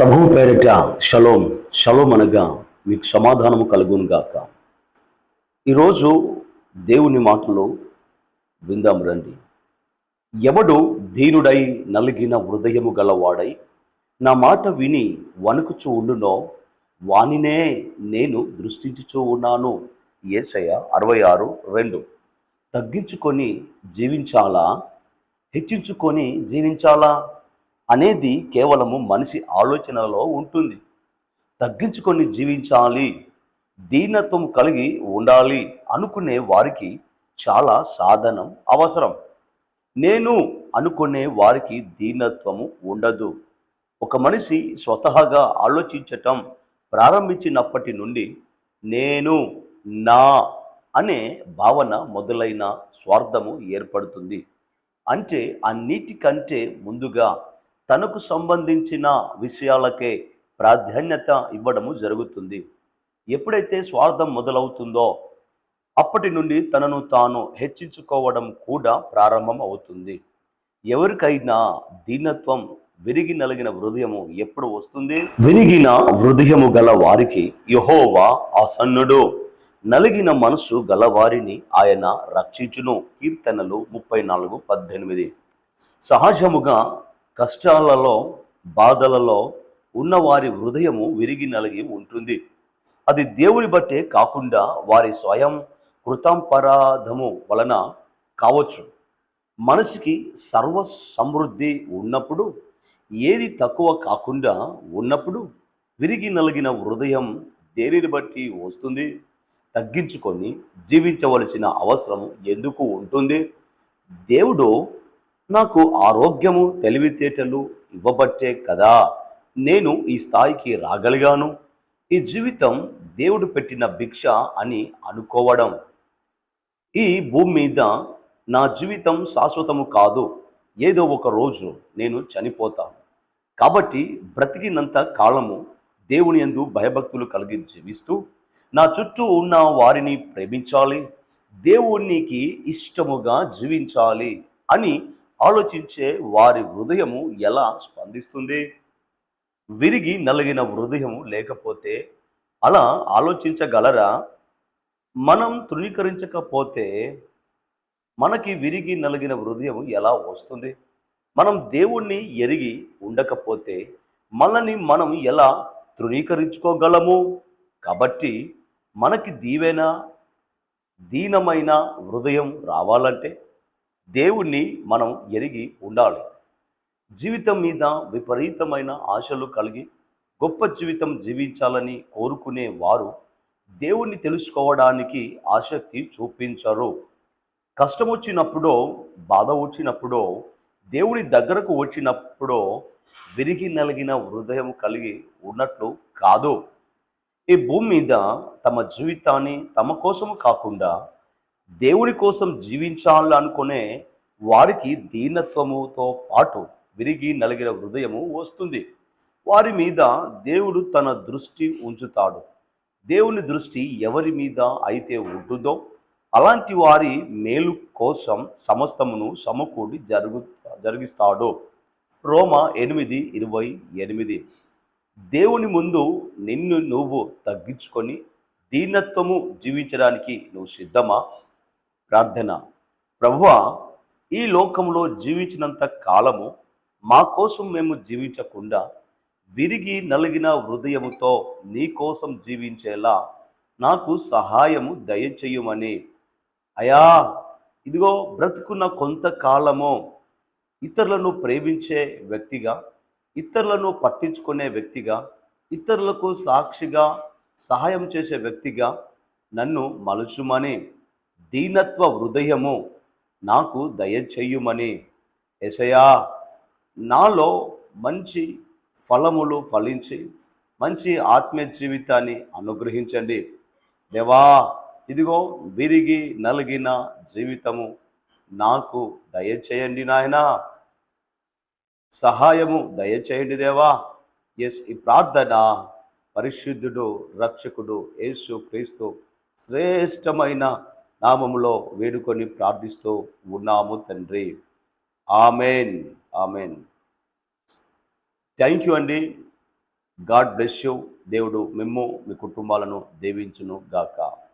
ప్రభువు పేరిట shalom shalom అనగా మీకు సమాధానము కలుగును గాక. ఈరోజు దేవుని మాటలు విందాం రండి. ఎవడు దీనుడై నలిగిన హృదయము గలవాడై నా మాట విని వణుకుచూ ఉండునో వానినే నేను దృష్టించుచూ ఉన్నాను. ఏసయ అరవై ఆరు రెండు. తగ్గించుకొని జీవించాలా? హెచ్చించుకొని జీవించాలా? అనేది కేవలము మనిషి ఆలోచనలో ఉంటుంది. తగ్గించుకొని జీవించాలి దీనత్వం కలిగి ఉండాలి అనుకునే వారికి చాలా సాధనం అవసరం. నేను అనుకునే వారికి దీనత్వము ఉండదు. ఒక మనిషి స్వతహాగా ఆలోచించటం ప్రారంభించినప్పటి నుండి నేను నా అనే భావన మొదలైన స్వార్థము ఏర్పడుతుంది. అంటే అన్నిటికంటే ముందుగా తనకు సంబంధించిన విషయాలకే ప్రాధాన్యత ఇవ్వడము జరుగుతుంది. ఎప్పుడైతే స్వార్థం మొదలవుతుందో అప్పటి నుండి తనను తాను హెచ్చించుకోవడం కూడా ప్రారంభం అవుతుంది. ఎవరికైనా దీనత్వం విరిగి నలిగిన హృదయము ఎప్పుడు వస్తుంది? విరిగిన హృదయము గల వారికి యహోవా ఆసన్నుడు. నలిగిన మనసు గలవారిని ఆయన రక్షించును. కీర్తనలు ముప్పై నాలుగు పద్దెనిమిది. సహజముగా కష్టాలలో బాధలలో ఉన్న వారి హృదయము విరిగి నలిగి ఉంటుంది. అది దేవుని బట్టే కాకుండా వారి స్వయం కృతంపరాధము వలన కావచ్చు. మనసుకి సర్వ సమృద్ధి ఉన్నప్పుడు ఏది తక్కువ కాకుండా ఉన్నప్పుడు విరిగి నలిగిన హృదయం దేనిని బట్టి వస్తుంది? తగ్గించుకొని జీవించవలసిన అవసరం ఎందుకు ఉంటుంది? దేవుడు నాకు ఆరోగ్యము తెలివితేటలు ఇవ్వబట్టే కదా. నేను ఈ స్థాయికి రాగలిగాను. ఈ జీవితం దేవుడు పెట్టిన భిక్ష అని అనుకోవడం. ఈ భూమి మీద నా జీవితం శాశ్వతము కాదు. ఏదో ఒక రోజు నేను చనిపోతాను. కాబట్టి బ్రతికినంత కాలము దేవుని యందు భయభక్తులు కలిగి జీవిస్తూ నా చుట్టూ ఉన్న వారిని ప్రేమించాలి. దేవునికి ఇష్టముగా జీవించాలి అని ఆలోచించే వారి హృదయము ఎలా స్పందిస్తుంది? విరిగి నలిగిన హృదయము లేకపోతే అలా ఆలోచించగలరా? మనం తృణీకరించకపోతే మనకి విరిగి నలిగిన హృదయం ఎలా వస్తుంది? మనం దేవుణ్ణి ఎరిగి ఉండకపోతే మనల్ని మనం ఎలా తృణీకరించుకోగలము? కాబట్టి మనకి దీవెన దీనమైన హృదయం రావాలంటే దేవుణ్ణి మనం ఎరిగి ఉండాలి. జీవితం మీద విపరీతమైన ఆశలు కలిగి గొప్ప జీవితం జీవించాలని కోరుకునే వారు దేవుణ్ణి తెలుసుకోవడానికి ఆసక్తి చూపించరు. కష్టం వచ్చినప్పుడో బాధ వచ్చినప్పుడో దేవుని దగ్గరకు వచ్చినప్పుడో విరిగి నలిగిన హృదయం కలిగి ఉన్నట్లు కాదు. ఈ భూమి మీద తమ జీవితాన్ని తమ కోసము కాకుండా దేవుని కోసం జీవించాలనుకునే వారికి దీనత్వముతో పాటు విరిగి నలిగిన హృదయము వస్తుంది. వారి మీద దేవుడు తన దృష్టి ఉంచుతాడు. దేవుని దృష్టి ఎవరి మీద అయితే ఉంటుందో అలాంటి వారి మేలు కోసం సమస్తమును సమకూడి జరుగు జరిగిస్తాడు. రోమ ఎనిమిది ఇరవై ఎనిమిది. దేవుని ముందు నిన్ను నువ్వు తగ్గించుకొని దీనత్వము జీవించడానికి నువ్వు సిద్ధమా? ప్రార్థన. ప్రభువా ఈ లోకంలో జీవించినంత కాలము మా కోసం మేము జీవించకుండా విరిగి నలిగిన హృదయముతో నీ కోసం జీవించేలా నాకు సహాయము దయచేయమని. అయా ఇదిగో బ్రతుకున్న కొంతకాలము ఇతరులను ప్రేమించే వ్యక్తిగా ఇతరులను పట్టించుకునే వ్యక్తిగా ఇతరులకు సాక్షిగా సహాయం చేసే వ్యక్తిగా నన్ను మలుచుమని. దీనత్వ హృదయము నాకు దయచేయుమని. ఎసయా నాలో మంచి ఫలములు ఫలించి మంచి ఆత్మీయ జీవితాన్ని అనుగ్రహించండి. దేవా ఇదిగో విరిగి నలిగిన జీవితము నాకు దయచేయండి నాయన. సహాయము దయచేయండి దేవా. ఎస్ ఈ ప్రార్థన పరిశుద్ధుడు రక్షకుడు యేసు క్రీస్తు శ్రేష్టమైన నామములో వేడుకొని ప్రార్థిస్తూ ఉన్నాము తండ్రి. ఆమెన్. ఆమెన్. థ్యాంక్ యూ అండి. God bless you. దేవుడు మిమ్ము మీ కుటుంబాలను దీవించును గాక